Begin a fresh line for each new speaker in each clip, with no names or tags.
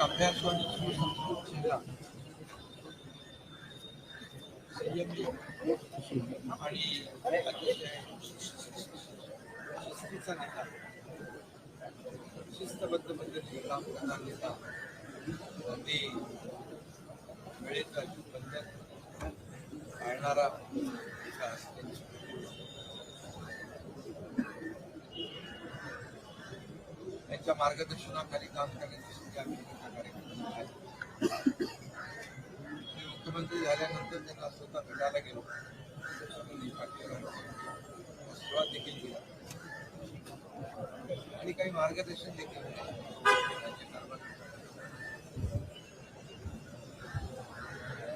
एक सुसंस्कृत संयमी आणि शिस्तीचा नेता शिस्तबद्ध पद्धतीने काम करणारा नेता अगदी वेळेत बंधन पाळणारा नेता असल्याची त्यांच्या मार्गदर्शनाखाली काम करण्याची संधी आम्ही मी मुख्यमंत्री झाल्यानंतर त्यांना स्वतः भेटायला गेलो. मी देखील दिला आणि काही मार्गदर्शन देखील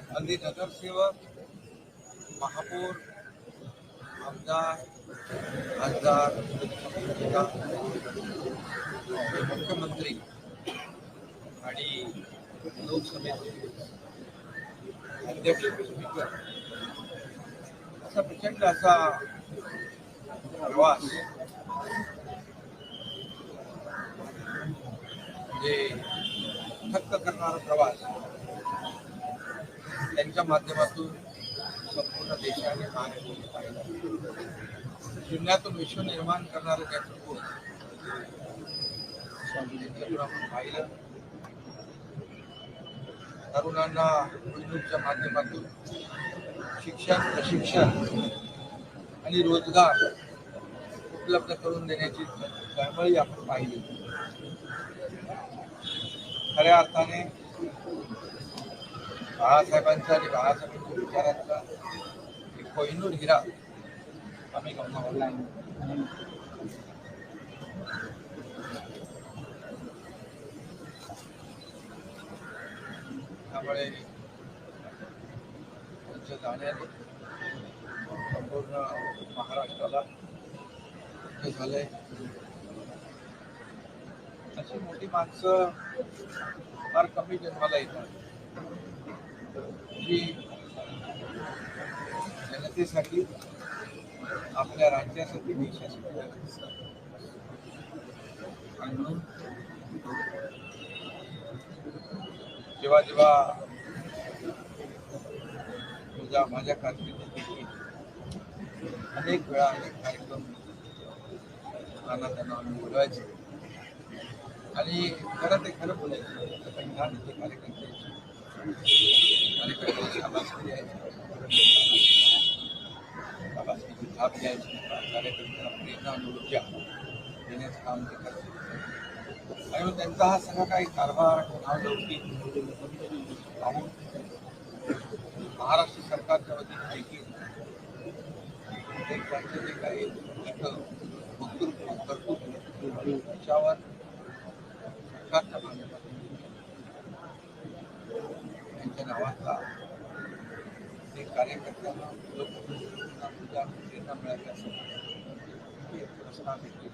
हल्ली अगदी नगरसेवक महापौर आमदार खासदार मुख्यमंत्री आणि लोकसभेचे अध्यक्ष स्पीकर असा प्रचंड असा प्रवास म्हणजे थक्क करणारा प्रवास त्यांच्या माध्यमातून संपूर्ण देशाने महाराष्ट्राने पाहिला. शून्यातून विश्व निर्माण करणारं त्याचं कोण आपण पाहिलं तरुणांना उद्योगच्या माध्यमातून शिक्षण प्रशिक्षण आणि रोजगार उपलब्ध करून देण्याची तळमळी आपण पाहिली. खऱ्या अर्थाने बाळासाहेबांचा आणि बाळासाहेबांच्या विचारांचा एक कोहिनूर हिरा आम्ही गमावला त्यामुळे त्यांच्या जाण्याने संपूर्ण महाराष्ट्राला दुःख झालंय अशी मोठी माणसं फार कमी जन्माला येतात. जी जनतेसाठी आपल्या राज्यासाठी देशासाठी आणि म्हणून जेव्हा जेव्हा तुझ्या माझ्या कारकिर्दीत अनेक वेळा अनेक कार्यक्रम त्यांना त्यांना आम्ही बोलवायचे. आणि खरं ते खरं बोलायचं. संघाने ते कार्यकर्ते कार्यकर्त्यांची शाबासकी द्यायचे शाबासकीची थाप द्यायची कार्यकर्त्यांना प्रेरणा आणि ऊर्जा देण्याचं काम ते करते आणि त्यांचा हा सगळा काही कारभार पाहून महाराष्ट्र सरकारच्या वतीने देखील त्यांचं जे काही वक्तृत्व कर्तृत्व त्याच्यावर सरकारच्या माध्यमातून त्यांच्या नावाचा ते कार्यकर्त्यांना लोकप्रतिनिधींना सुद्धा प्रेरणा असं पुरस्कार देखील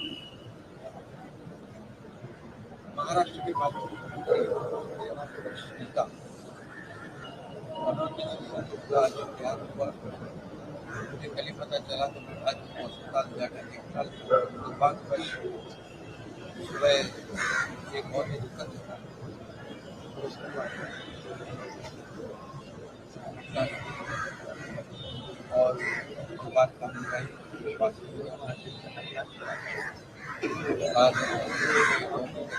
महाराष्ट्र के बात मुझे कल ही पता चला तो मैं आज अस्पताल जाकर के कल दुकान पर सुबह एक और दिक्कत होता और बात का विश्वास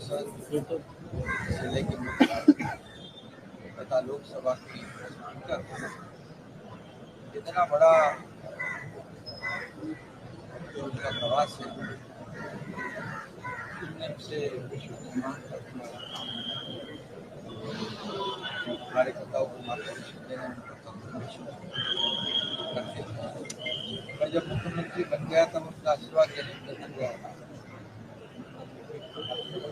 से लेकर मुख्यमंत्री तथा लोकसभा की स्पीकर इतना बड़ा उनका प्रवास है से विश्व निर्माण करने वाला काम है। कार्यकर्ताओं को मार्गदर्शन देने में उनका कंट्रीब्यूशन करते थे मैं जब मुख्यमंत्री बन गया तब उनका आशीर्वाद लेने के लिए गया था आशीर्वाद किया और मार्गदर्शन ये मेरे लिए बाकी बस आपको